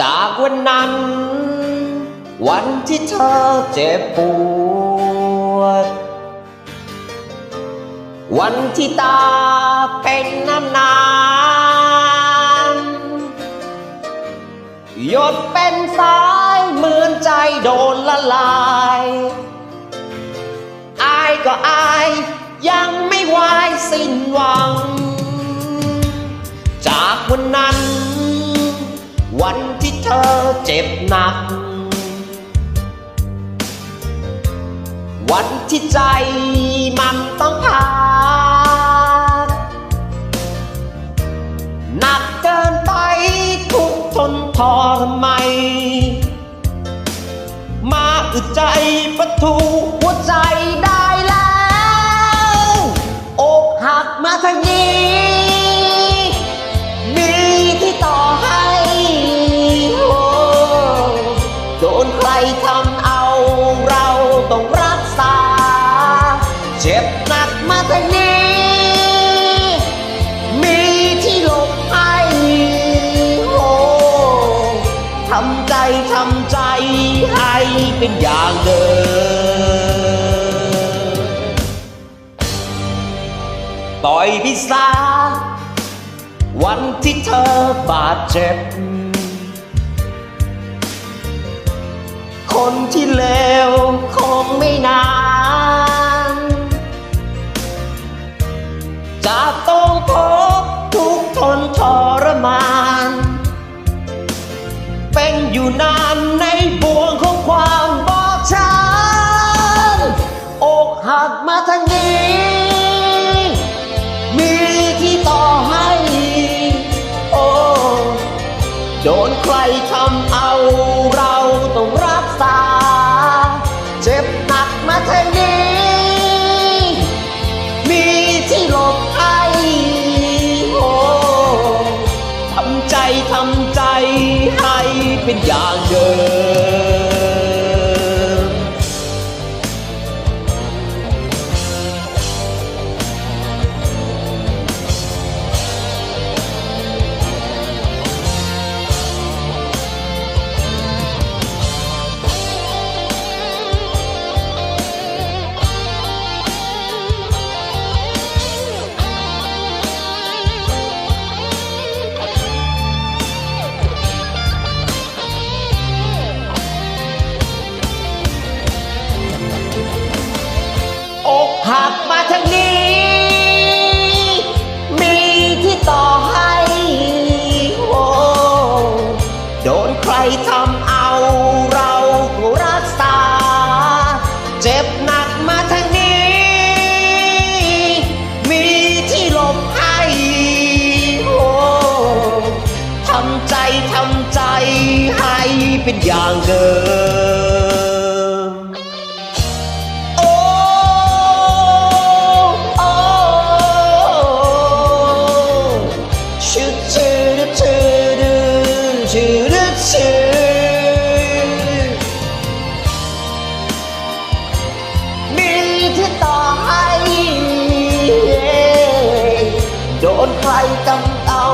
จากวันนั้น วันที่เธอเจ็บปวด วันที่ตาเป็นน้ำน้ำหยดเป็นสายเหมือนใจโดนละลายอายก็อายยังไม่วายสิ้นหวัง จากวันนั้น ธอเจ็บหนัก วันที่ใจมันต้องพักหนักเกินไปทุกทนทรมานมาอึดใจประตูหัวใจได้ หนักมาทางนี้มีที่หลบให้โอ้ทำใจทำใจให้เป็นอย่างเดิมปล่อยพิซาวันที่เธอบาดเจ็บ คนที่เลวคงไม่น่า อยู่นานในบ่วงของความบอบช้ำอกหักมาทางนี้ มีที่ต่อให้ โอ้โดนใครทำเอาเราต้องรักษา เจ็บหนักมาทางนี้ มีที่หลบให้โอ้ทำใจทำใจ เป็นอย่างเดิม เป็นอย่างเดิม โอ้โอ้ชื่อชื่อชื่อชื่อชื่อมีที่ต่อให้โดนใครกำเอา